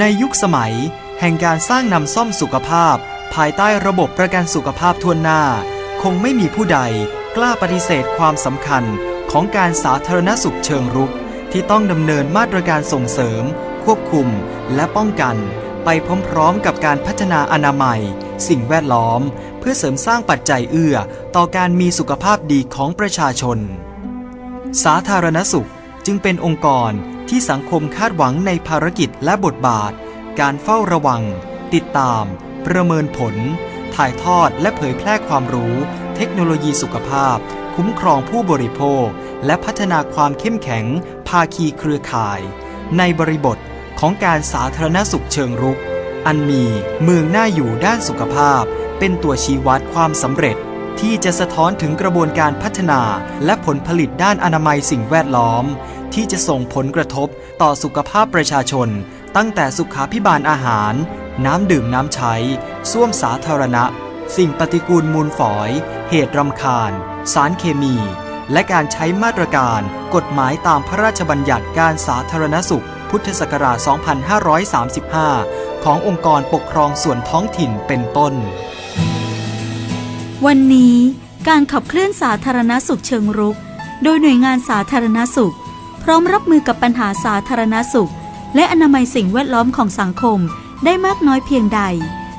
ในยุคสมัย แห่งการสร้างนำซ่อมสุขภาพ ภายใต้ระบบประกันสุขภาพทั่วหน้า คงไม่มีผู้ใดกล้าปฏิเสธความสำคัญของการสาธารณสุขเชิงรุก ที่ต้องดำเนินมาตรการส่งเสริม ควบคุมและป้องกัน ไปพร้อมๆกับการพัฒนาอนามัย สิ่งแวดล้อม เพื่อเสริมสร้างปัจจัยเอื้อ ต่อการมีสุขภาพดีของประชาชน สาธารณสุขจึงเป็นองค์กร ที่สังคมคาดหวังในภารกิจและบทบาท การเฝ้าระวัง ติดตาม ประเมินผล ถ่ายทอดและเผยแพร่ความรู้ เทคโนโลยีสุขภาพ คุ้มครองผู้บริโภค และพัฒนาความเข้มแข็ง ภาคีเครือข่าย ในบริบทของการสาธารณสุขเชิงรุก อันมีเมืองน่าอยู่ด้านสุขภาพ เป็นตัวชี้วัดความสำเร็จ ที่จะสะท้อนถึงกระบวนการพัฒนา และผลผลิตด้านอนามัยสิ่งแวดล้อม ที่จะส่งผลกระทบต่อสุขภาพประชาชน ตั้งแต่สุขาพิบาลอาหาร น้ำดื่มน้ำใช้ ส้วมสาธารณะ สิ่งปฏิกูลมูลฝอย เหตุรำคาญ สารเคมี และการใช้มาตรการ กฎหมายตามพระราชบัญญัติการสาธารณสุข พุทธศักราช 2535 ขององค์กรปกครองส่วนท้องถิ่นเป็นต้น วันนี้การขับเคลื่อนสาธารณสุขเชิงรุก โดยหน่วยงานสาธารณสุข ร้อมรับมือกับปัญหาสาธารณสุข และอนามัยสิ่งแวดล้อมของสังคมได้มากน้อยเพียงใด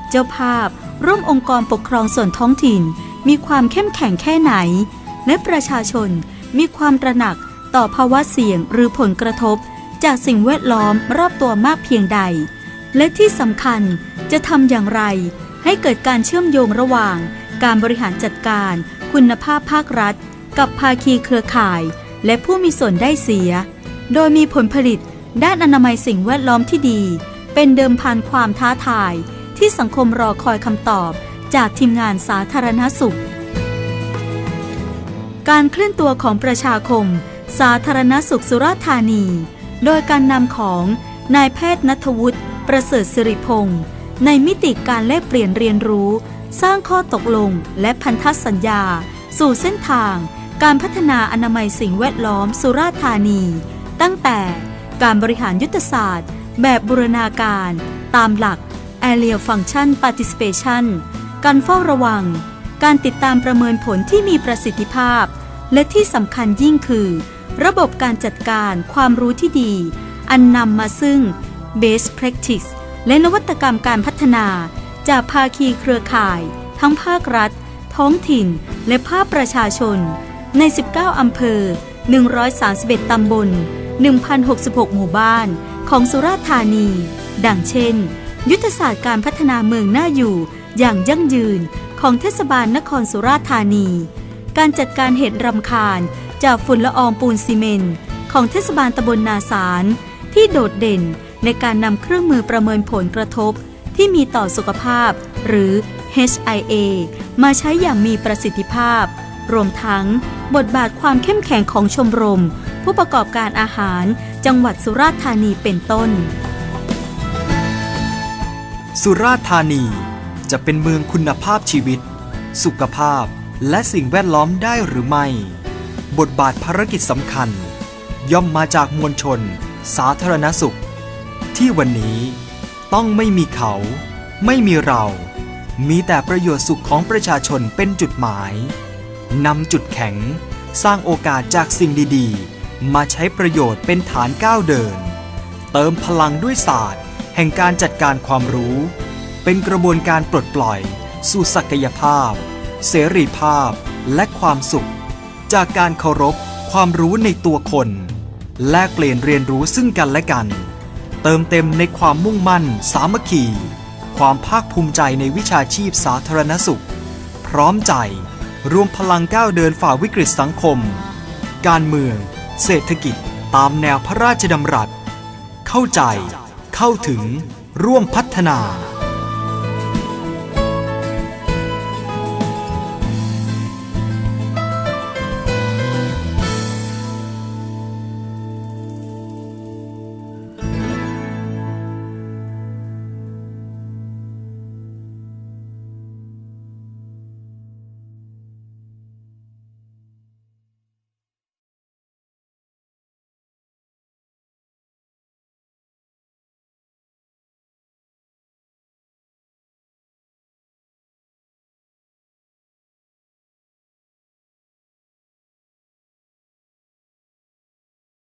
เจ้าภาพร่วมองค์กรปกครองส่วนท้องถิ่น มีความเข้มแข็งแค่ไหน และประชาชนมีความตระหนักต่อภาวะเสี่ยงหรือผลกระทบ จากสิ่งแวดล้อมรอบตัวมากเพียงใด และที่สำคัญจะทำอย่างไร ให้เกิดการเชื่อมโยงระหว่าง การบริหารจัดการ คุณภาพภาครัฐ กับภาคีเครือข่าย และผู้มีส่วนได้เสีย โดยมีผลผลิตด้านอนามัยสิ่งแวดล้อมที่ดี เป็นเดิมพันความท้าทาย ที่สังคมรอคอยคำตอบจากทีมงานสาธารณสุข การเคลื่อนตัวของประชาคม สาธารณสุขสุราษฎร์ธานี โดยการนำของนายแพทย์นัทวุฒิประเสริฐสิริพงศ์ในมิติการแลกเปลี่ยนเรียนรู้ สร้างข้อตกลงและพันธสัญญา สู่เส้นทาง การพัฒนาอนามัยสิ่งแวดล้อมสุราษฎร์ธานี ตั้งแต่การบริหารยุทธศาสตร์ แบบบูรณาการ ตามหลัก Area Function Participation การเฝ้าระวัง การติดตามประเมินผลที่มีประสิทธิภาพ และที่สำคัญยิ่งคือ ระบบการจัดการความรู้ที่ดี อันนำมาซึ่ง Best Practice และนวัตกรรมการพัฒนา จากภาคีเครือข่าย ทั้งภาครัฐ ท้องถิ่น และภาคประชาชน ใน 19 อำเภอ 131 ตำบล 1,066 หมู่บ้าน ของสุราษฎร์ธานี ดังเช่น ยุทธศาสตร์การพัฒนาเมืองน่าอยู่อย่างยั่งยืนของเทศบาลนครสุราษฎร์ธานี การจัดการเหตุรำคาญจากฝุ่นละอองปูนซีเมนต์ของเทศบาลตำบลนาสาร ที่โดดเด่นในการนำเครื่องมือประเมินผลกระทบ ที่มีต่อสุขภาพ หรือ HIA มาใช้อย่างมีประสิทธิภาพ รวมทั้งบทบาทความเข้มแข็งของชมรม ผู้ประกอบการอาหารจังหวัดสุราษฎร์ธานีเป็นต้น สุราษฎร์ธานีจะเป็นเมืองคุณภาพชีวิต สุขภาพและสิ่งแวดล้อมได้หรือไม่ บทบาทภารกิจสำคัญ ย่อมมาจากมวลชน สาธารณสุข ที่วันนี้ต้องไม่มีเขา ไม่มีเรา มีแต่ประโยชน์สุขของประชาชนเป็นจุดหมาย นำจุดแข็ง สร้างโอกาสจากสิ่งดีๆ มาใช้ประโยชน์เป็นฐานก้าวเดิน เติมพลังด้วยศาสตร์ แห่งการจัดการความรู้ เป็นกระบวนการปลดปล่อย สู่ศักยภาพ เสรีภาพและความสุข จากการเคารพความรู้ในตัวคน แลกเปลี่ยนเรียนรู้ซึ่งกันและกัน เติมเต็มในความมุ่งมั่น สามัคคี ความภาคภูมิใจในวิชาชีพสาธารณสุข พร้อมใจ รวมพลังก้าวเดินฝ่าวิกฤตสังคม การเมือง เศรษฐกิจตามแนวพระราชดำรัส เข้าใจ เข้าถึง ร่วมพัฒนา